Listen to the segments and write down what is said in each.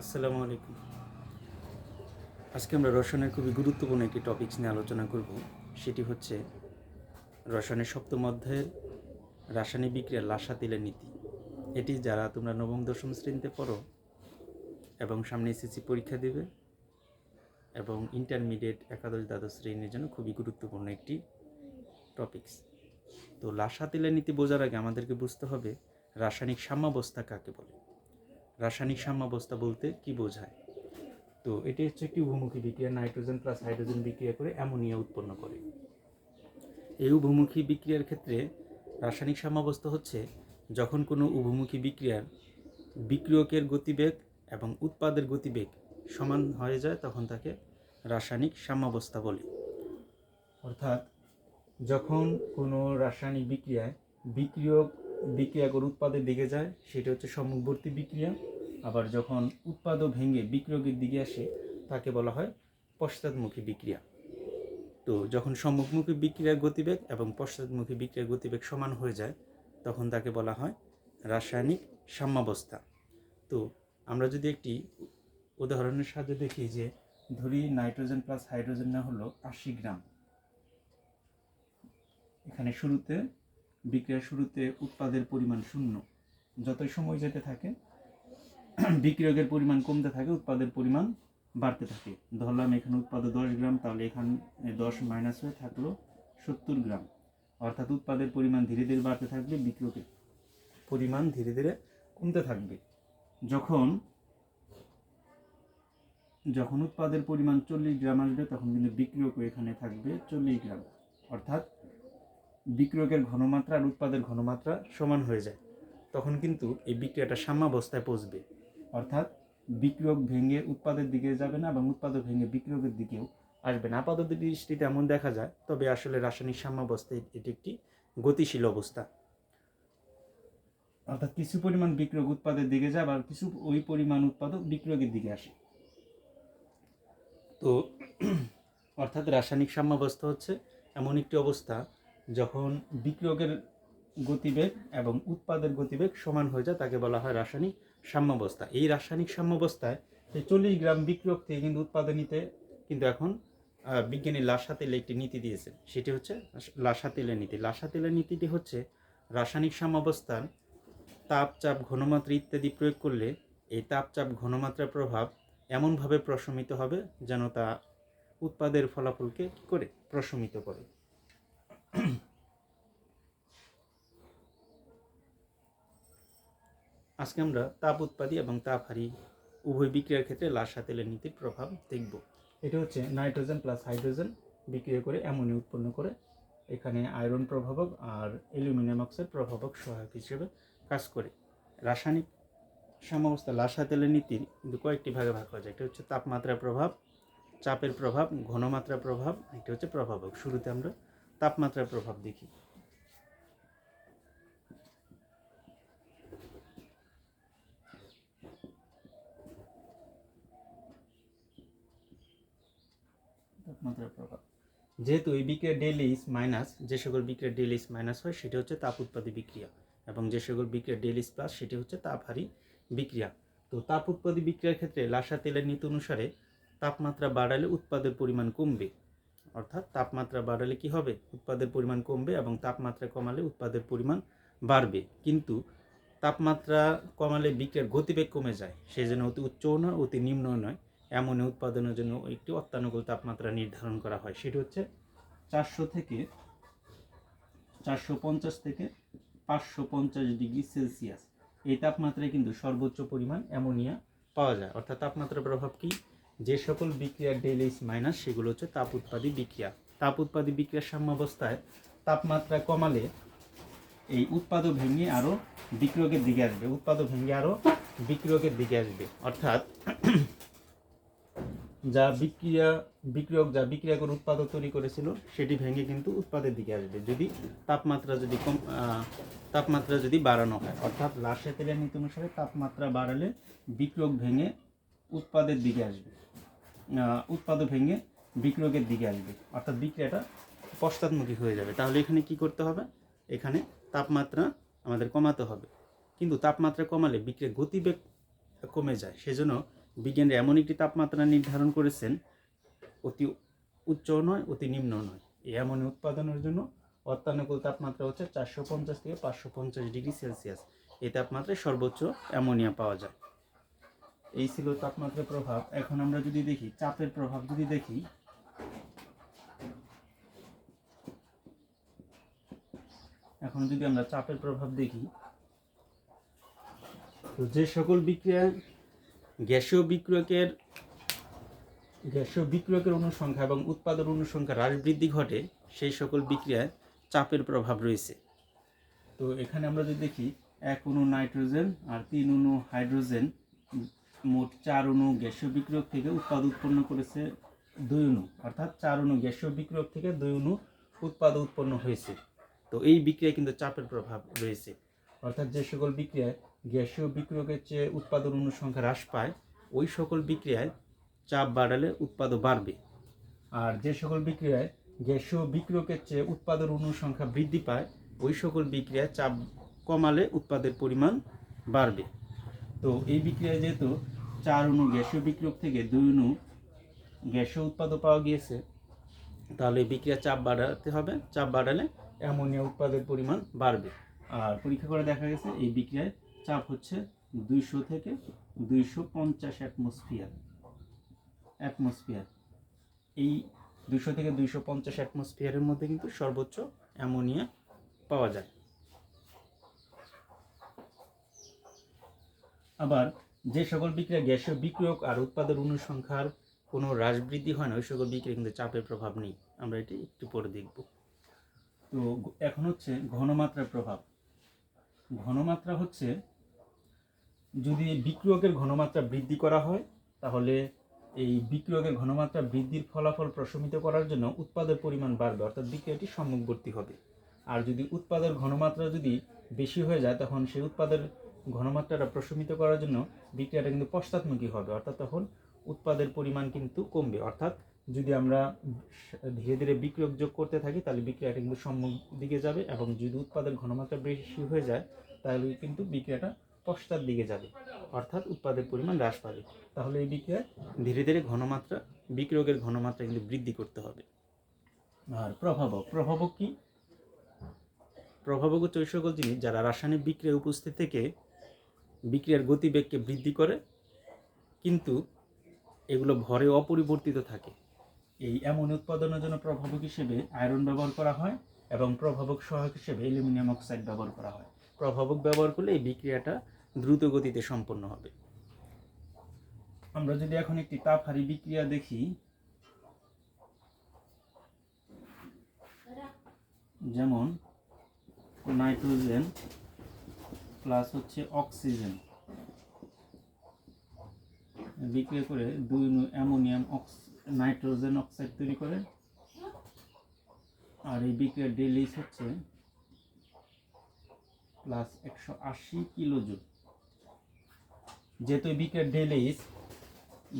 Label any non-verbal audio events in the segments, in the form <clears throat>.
আসসালামু আলাইকুম। আজকে আমরা রসায়নের খুবই গুরুত্বপূর্ণ একটি টপিকস নিয়ে আলোচনা করব। সেটি হচ্ছে রসায়নের সপ্তম অধ্যায়ের রাসায়নিক বিক্রিয়ার লাসা তিলের নীতি। এটি যারা তোমরা নবম, দশম শ্রেণীতে পড়ো এবং সামনে এসএসসি পরীক্ষা দেবে এবং ইন্টারমিডিয়েট একাদশ, দ্বাদশ শ্রেণির জন্য খুবই গুরুত্বপূর্ণ একটি টপিকস তো লাসা তিলের নীতি বোঝার আগে আমাদেরকে বুঝতে হবে রাসায়নিক সাম্যাবস্থা কাকে বলে। রাসায়নিক সাম্যাবস্থা বলতে কি বোঝায়? তো এটি হচ্ছে একটি উভমুখী বিক্রিয়া, নাইট্রোজেন প্লাস হাইড্রোজেন বিক্রিয়া করে অ্যামোনিয়া উৎপন্ন করে। এই উভমুখী বিক্রিয়ার ক্ষেত্রে রাসায়নিক সাম্যাবস্থা হচ্ছে যখন কোনো উভমুখী বিক্রিয়ার বিক্রিয়কের গতিবেগ এবং উৎপাদের গতিবেগ সমান হয়ে যায়, তখন তাকে রাসায়নিক সাম্যাবস্থা বলে। অর্থাৎ যখন কোনো রাসায়নিক বিক্রিয়ায় বিক্রিয়ক বিক্রিয়া করে উৎপাদের দিকে যায়, সেটা হচ্ছে সম্মুখবর্তী বিক্রিয়া। আবার যখন উৎপাদও ভেঙে বিক্রিয়কের দিকে আসে, তাকে বলা হয় পশ্চাৎমুখী বিক্রিয়া। তো যখন সম্মুখমুখী বিক্রিয়ার গতিবেগ এবং পশ্চাৎমুখী বিক্রিয়ার গতিবেগ সমান হয়ে যায়, তখন তাকে বলা হয় রাসায়নিক সাম্যাবস্থা। তো আমরা যদি একটি উদাহরণের সাহায্যে দেখি যে, ধরি নাইট্রোজেন প্লাস হাইড্রোজেন না হলো আশি গ্রাম। এখানে শুরুতে বিক্রিয়ার শুরুতে উৎপাদের পরিমাণ শূন্য। যতই সময় যেতে থাকে, বিক্রিয়কের পরিমাণ কমতে থাকে, উৎপাদের পরিমাণ বাড়তে থাকে। ধরলাম এখানে উৎপাদে দশ গ্রাম, তাহলে এখানে দশ মাইনাস হয়ে থাকল সত্তর গ্রাম। অর্থাৎ উৎপাদের পরিমাণ ধীরে ধীরে বাড়তে থাকবে বিক্রিয়কের পরিমাণ ধীরে ধীরে কমতে থাকবে। যখন যখন উৎপাদের পরিমাণ চল্লিশ গ্রাম আসবে, তখন কিন্তু বিক্রিয়কও এখানে থাকবে চল্লিশ গ্রাম। অর্থাৎ বিক্রিয়কের ঘনমাত্রা আর উৎপাদের ঘনমাত্রা সমান হয়ে যায়। তখন কিন্তু এই বিক্রিয়াটা সাম্যাবস্থায় পৌঁছবে। অর্থাৎ বিক্রিয়ক ভেঙে উৎপাদের দিকে যাবে না এবং উৎপাদক ভেঙে বিক্রিয়কের দিকেও আসবে না। আপাতত দৃষ্টিতে এমন দেখা যায়, তবে আসলে রাসায়নিক সাম্যাবস্থায় এটি একটি গতিশীল অবস্থা। অর্থাৎ কিছু পরিমাণ বিক্রিয়ক উৎপাদের দিকে যায় আবার কিছু ওই পরিমাণ উৎপাদক বিক্রিয়কের দিকে আসে। তো, অর্থাৎ রাসায়নিক সাম্যাবস্থা হচ্ছে এমন একটি অবস্থা যখন বিক্রিয়কের গতিবেগ এবং উৎপাদের গতিবেগ সমান হয়ে যায়, তাকে বলা হয় রাসায়নিক সাম্যাবস্থা। এই রাসায়নিক সাম্যাবস্থায় এই চল্লিশ গ্রাম বিক্রিয়ক থেকে কিন্তু উৎপাদন নিতে কিন্তু এখন বিজ্ঞানী লাসা তেলে একটি নীতি দিয়েছেন। সেটি হচ্ছে লাসা তেলের নীতি। লাসা তেলের নীতিটি হচ্ছে রাসায়নিক সাম্যাবস্থার তাপ, চাপ, ঘনমাত্রা ইত্যাদি প্রয়োগ করলে এই তাপ, চাপ, ঘনমাত্রার প্রভাব এমনভাবে প্রশমিত হবে যেন তা উৎপাদের ফলাফলকে কি করে? প্রশমিত করে। <clears throat> আজকে আমরা তাপ উৎপাদী এবং তাপহারী উভয় বিক্রিয়ার ক্ষেত্রে লাসা তেলের নীতির প্রভাব দেখব। এটা হচ্ছে নাইট্রোজেন প্লাস হাইড্রোজেন বিক্রিয়া করে অ্যামোনিয়া উৎপন্ন করে। এখানে আয়রন প্রভাবক আর অ্যালুমিনিয়াম অক্সাইড প্রভাবক সহায়ক হিসেবে কাজ করে। রাসায়নিক সাম্যাবস্থা লাসা তেলের নীতির কিন্তু কয়েকটি ভাগে ভাগ করা যায়। এটা হচ্ছে তাপমাত্রার প্রভাব, চাপের প্রভাব ঘনমাত্রার প্রভাব এটা হচ্ছে প্রভাবক। শুরুতে আমরা তাপমাত্রার প্রভাব দেখি। তাপমাত্রার প্রভাব। যেহেতু এই বিক্রিয়া ডেলি ইস মাইনাস যে সকল বিক্রিয়া ডেলি ইস মাইনাস হয় সেটি হচ্ছে তাপ উৎপাদী বিক্রিয়া এবং যে সকল বিক্রিয়া ডেলি ইস প্লাস সেটি হচ্ছে তাপহারী বিক্রিয়া। তো তাপ উৎপাদী বিক্রিয়ার ক্ষেত্রে লাসা তেলের নীতি অনুসারে তাপমাত্রা বাড়ালে উৎপাদের পরিমাণ কমবে। অর্থাৎ তাপমাত্রা বাড়ালে কি হবে? উৎপাদের পরিমাণ কমবে এবং তাপমাত্রা কমালে উৎপাদের পরিমাণ বাড়বে। কিন্তু তাপমাত্রা কমালে বিক্রিয়ার গতিবেগ কমে যায় সেই জন্য অতি উচ্চও নয় অতি নিম্নও নয় এমন উৎপাদনের জন্য একটি অত্যানুকূল তাপমাত্রা নির্ধারণ করা হয়। সেটি হচ্ছে চারশো থেকে চারশো পঞ্চাশ থেকে পাঁচশো পঞ্চাশ ডিগ্রি সেলসিয়াস। এই তাপমাত্রায় কিন্তু সর্বোচ্চ পরিমাণ অ্যামোনিয়া পাওয়া যায়। অর্থাৎ তাপমাত্রার প্রভাব কি? যে সকল বিক্রিয়ার ডেলিস মাইনাস সেগুলো হচ্ছে তাপ উৎপাদী বিক্রিয়া। তাপ উৎপাদী বিক্রিয়ার সাম্যাবস্থায় তাপমাত্রা কমালে এই উৎপাদও ভেঙে আরও বিক্রিয়কের দিকে আসবে উৎপাদও ভেঙে আরও বিক্রিয়কের দিকে আসবে। অর্থাৎ যা বিক্রিয়া, বিক্রিয়ক যা বিক্রিয়া করে উৎপাদক তৈরি করেছিল, সেটি ভেঙে কিন্তু উৎপাদের দিকে আসবে। যদি তাপমাত্রা যদি কম তাপমাত্রা যদি বাড়ানো হয়, অর্থাৎ লাশে তেলের নীতি অনুসারে তাপমাত্রা বাড়ালে বিক্রিয়ক ভেঙে উৎপাদের দিকে আসবে। আহ, উৎপাদক ভেঙে বিক্রিয়কের দিকে আসবে। অর্থাৎ বিক্রিয়াটা পশ্চাৎমুখী হয়ে যাবে। তাহলে এখানে কি করতে হবে? এখানে তাপমাত্রা আমাদের কমাতে হবে। কিন্তু তাপমাত্রা কমালে বিক্রিয়ার গতিবেগ কমে যায়। সেজন্য বিজ্ঞানীরা এমন একটি তাপমাত্রা নির্ধারণ করেছেন অতি উচ্চ নয় অতি নিম্ন নয়। অ্যামোনিয়া উৎপাদনের জন্য অত্যানুকূল তাপমাত্রা হচ্ছে চারশো পঞ্চাশ থেকে পাঁচশো পঞ্চাশ ডিগ্রি সেলসিয়াস। এই তাপমাত্রায় সর্বোচ্চ অ্যামোনিয়া পাওয়া যায়। এই ছিল তাপমাত্রার প্রভাব। এখন আমরা যদি দেখি চাপের প্রভাব যদি দেখি এখন যদি আমরা চাপের প্রভাব দেখি তো যে সকল বিক্রিয়া গ্যাসীয় বিক্রিয়কের গ্যাসীয় বিক্রিয়কের অনুসংখ্যা এবং উৎপাদন অনুসংখ্যা হ্রাস বৃদ্ধি ঘটে সেই সকল বিক্রিয়ায় চাপের প্রভাব রয়েছে। তো এখানে আমরা যদি দেখি এক অণু নাইট্রোজেন আর তিন অণু হাইড্রোজেন মোট চার অণু গ্যাসীয় বিক্রিয়ক থেকে উৎপাদ উৎপন্ন করেছে দুই অণু, অর্থাৎ চার অণু গ্যাসীয় বিক্রিয়ক থেকে দুই অণু উৎপাদ উৎপন্ন হয়েছে। তো এই বিক্রিয়ায় কিন্তু চাপের প্রভাব রয়েছে। অর্থাৎ যে সকল বিক্রিয়ায় গ্যাসীয় বিক্রিয়কের চেয়ে উৎপাদন অনুসংখ্যা হ্রাস পায়, ওই সকল বিক্রিয়ায় চাপ বাড়ালে উৎপাদন বাড়বে। আর যে সকল বিক্রিয়ায় গ্যাসীয় বিক্রিয়কের চেয়ে উৎপাদন অনুসংখ্যা বৃদ্ধি পায়, ওই সকল বিক্রিয়ায় চাপ কমালে উৎপাদের পরিমাণ বাড়বে। তো এই বিক্রিয়ায় যেহেতু চার অণু গ্যাসীয় বিক্রিয়ক থেকে দুই অণু গ্যাসীয় উৎপাদন পাওয়া গিয়েছে। তাহলে বিক্রিয়া চাপ বাড়াতে হবে। চাপ বাড়ালে অ্যামোনিয়া উৎপাদের পরিমাণ বাড়বে। আর পরীক্ষা করে দেখা গেছে, এই বিক্রিয়ায় চাপ হচ্ছে দুইশো থেকে দুইশো পঞ্চাশ অ্যাটমসফিয়ার। অ্যাটমসফিয়ার। এই দুশো থেকে দুইশো পঞ্চাশ অ্যাটমসফিয়ারের মধ্যে কিন্তু সর্বোচ্চ অ্যামোনিয়া পাওয়া যায়। আবার যে সকল বিক্রিয়া গ্যাসীয় বিক্রিয়ক আর উৎপাদন অনুসংখ্যার কোনো হ্রাস বৃদ্ধি হয় না, ওই সকল বিক্রিয়া কিন্তু চাপের প্রভাব নেই। আমরা এটি একটু পরে দেখব। তো এখন হচ্ছে ঘনমাত্রার প্রভাব। ঘনমাত্রা হচ্ছে যদি বিক্রিয়কের ঘনমাত্রা বৃদ্ধি করা হয়, তাহলে এই বিক্রিয়কের ঘনমাত্রা বৃদ্ধির ফলাফল প্রশমিত করার জন্য উৎপাদের পরিমাণ বাড়বে, অর্থাৎ বিক্রিয়াটি সম্মুখবর্তী হবে। আর যদি উৎপাদের ঘনমাত্রা যদি বেশি হয়ে যায়, তখন সেই উৎপাদের ঘনমাত্রাটা প্রশমিত করার জন্য বিক্রিয়াটা কিন্তু পশ্চাৎমুখী হবে। অর্থাৎ তখন উৎপাদের পরিমাণ কিন্তু কমবে। অর্থাৎ যদি আমরা ধীরে ধীরে বিক্রিয়ক যোগ করতে থাকি, তাহলে বিক্রিয়াটা কিন্তু সম্মুখ দিকে যাবে এবং যদি উৎপাদের ঘনমাত্রা বেশি হয়ে যায়, তাহলে কিন্তু বিক্রিয়াটা পশ্চাৎ দিকে যাবে। অর্থাৎ উৎপাদের পরিমাণ হ্রাস পাবে। তাহলে এই বিক্রিয়ায় ধীরে ধীরে ঘনমাত্রা বিক্রিয়কের ঘনমাত্রা কিন্তু বৃদ্ধি করতে হবে। আর প্রভাবক প্রভাবক কি? প্রভাবক হচ্ছে ওই সকল জিনিস যারা রাসায়নিক বিক্রিয়া উপস্থিত থেকে বিক্রিয়ার গতিবেগকে বৃদ্ধি করে কিন্তু এগুলো ভরে অপরিবর্তিত থাকে। এই এমন উৎপাদনের জন্য প্রভাবক হিসেবে আয়রন ব্যবহার করা হয় এবং প্রভাবক সহায়ক হিসেবে অ্যালুমিনিয়াম অক্সাইড ব্যবহার করা হয়। প্রভাবক ব্যবহার করলে এই বিক্রিয়াটা দ্রুত গতিতে সম্পন্ন হবে। আমরা যদি এখন একটি তাপহারী বিক্রিয়া দেখি যেমন নাইট্রোজেন প্লাস হচ্ছে অক্সিজেন বিক্রিয়া করে দুই অ্যামোনিয়াম অক্স, নাইট্রোজেন অক্সাইড তৈরি করে। আর এই বিক্রিয়ার ডেলিস হচ্ছে প্লাস একশো আশি কিলো জুল যেহেতু এই বিক্রিয়ার ডেলিস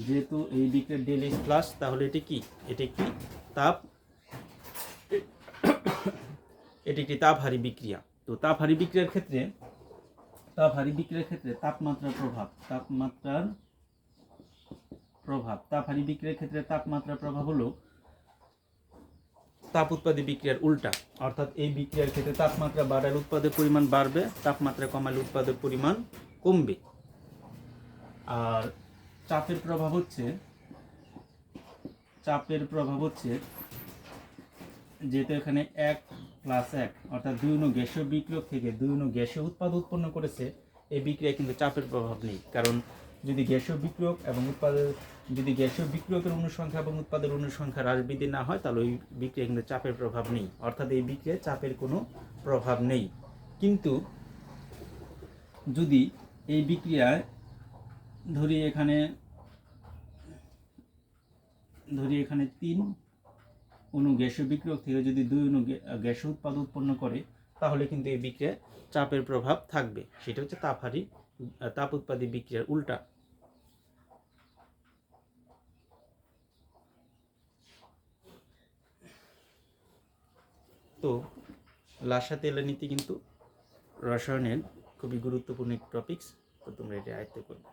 যেহেতু এই বিক্রিয়ার ডেলিস প্লাস তাহলে এটি কি? এটি একটি তাপ, এটি একটি তাপহারী বিক্রিয়া। তো তাপহারী বিক্রিয়ার ক্ষেত্রে তাপহারী বিক্রিয়ার ক্ষেত্রে তাপমাত্রার প্রভাব তাপমাত্রার প্রভাব। তাপহারী বিক্রিয়ার ক্ষেত্রে তাপমাত্রার প্রভাব হলো তাপ উৎপাদী বিক্রিয়ার উল্টা। অর্থাৎ এই বিক্রিয়ার ক্ষেত্রে তাপমাত্রা বাড়ালে উৎপাদের পরিমাণ বাড়বে, তাপমাত্রা কমালে উৎপাদের পরিমাণ কমবে। আর চাপের প্রভাব হচ্ছে, চাপের প্রভাব হচ্ছে যেহেতু এখানে এক প্লাস এক, অর্থাৎ দুই অণু গ্যাসীয় বিক্রিয়ক থেকে দুই অণু গ্যাসীয় উৎপাদ উৎপন্ন করেছে, এই বিক্রিয়ায় কিন্তু চাপের প্রভাব নেই। কারণ যদি গ্যাসীয় বিক্রিয়ক এবং উৎপাদের যদি গ্যাসীয় বিক্রিয়কের অনুসংখ্যা এবং উৎপাদের অনুসংখ্যা হ্রাস বৃদ্ধি না হয়, তাহলে ওই বিক্রিয়ায় কিন্তু চাপের প্রভাব নেই। অর্থাৎ এই বিক্রিয়ায় চাপের কোনো প্রভাব নেই। কিন্তু যদি এই বিক্রিয়ায় ধরি এখানে ধরি এখানে তিন অণু গ্যাসীয় বিক্রিয়ক থেকে যদি দুই অণু গ্যা- গ্যাসীয় উৎপাদ উৎপন্ন করে, তাহলে কিন্তু এই বিক্রিয়ায় চাপের প্রভাব থাকবে। সেটা হচ্ছে তাপহারী তাপ উৎপাদী বিক্রিয়ার উল্টা। তো লাসা তেলের নীতি কিন্তু রসায়নের খুবই গুরুত্বপূর্ণ টপিকস তো তোমরা এটা আয়ত্ত করবে।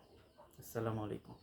আসসালামু আলাইকুম।